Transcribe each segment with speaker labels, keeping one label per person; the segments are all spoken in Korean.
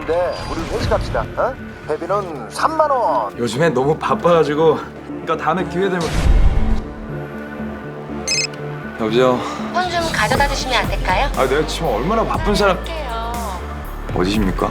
Speaker 1: 있는데 우리 회식합시다. 어? 회비는 3만 원.
Speaker 2: 요즘엔 너무 바빠가지고 그러니까 다음에 기회 되면 여보세요
Speaker 3: 폰 좀 가져다 주시면 안 될까요?
Speaker 2: 아 내가 지금 얼마나 바쁜 사람 어디십니까?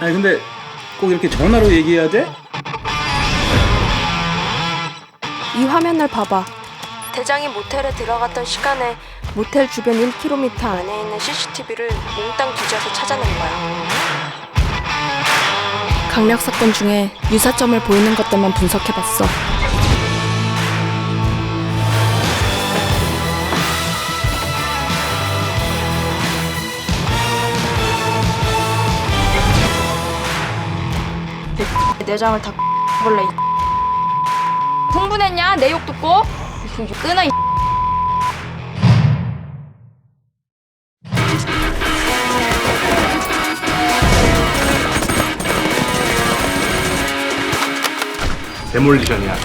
Speaker 2: 아니
Speaker 4: 근데 꼭 이렇게 전화로 얘기해야 돼?
Speaker 5: 이 화면을 봐봐. 대장이 모텔에 들어갔던 시간에 모텔 주변 1km 안에 있는 CCTV를 몽땅 뒤져서 찾아낸 거야. 강력 사건 중에 유사점을 보이는 것들만 분석해봤어. 내장을 다 볼래. 흥분했냐? 내 욕 듣고? 끊어. 이
Speaker 6: 데몰리션이야.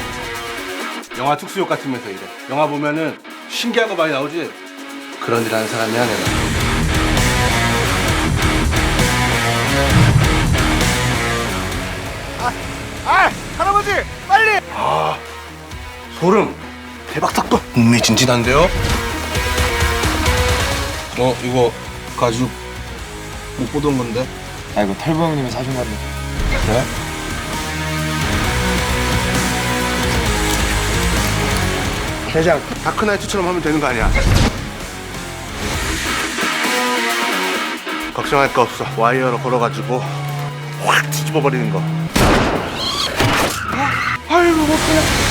Speaker 6: 영화 특수효 같으면서 이래. 영화 보면은 신기한 거 많이 나오지. 그런 일 하는 사람이야 내가.
Speaker 1: 할아버지 빨리.
Speaker 6: 아 소름. 대박 사건. 흥미진진한데요? 어 이거 가죽 못 보던 건데.
Speaker 2: 아 이거 털보 형님이 사준 건데
Speaker 6: 그래? 대장 다크나이트처럼 하면 되는 거 아니야? 걱정할 거 없어. 와이어로 걸어가지고 확 뒤집어 버리는 거. ছিল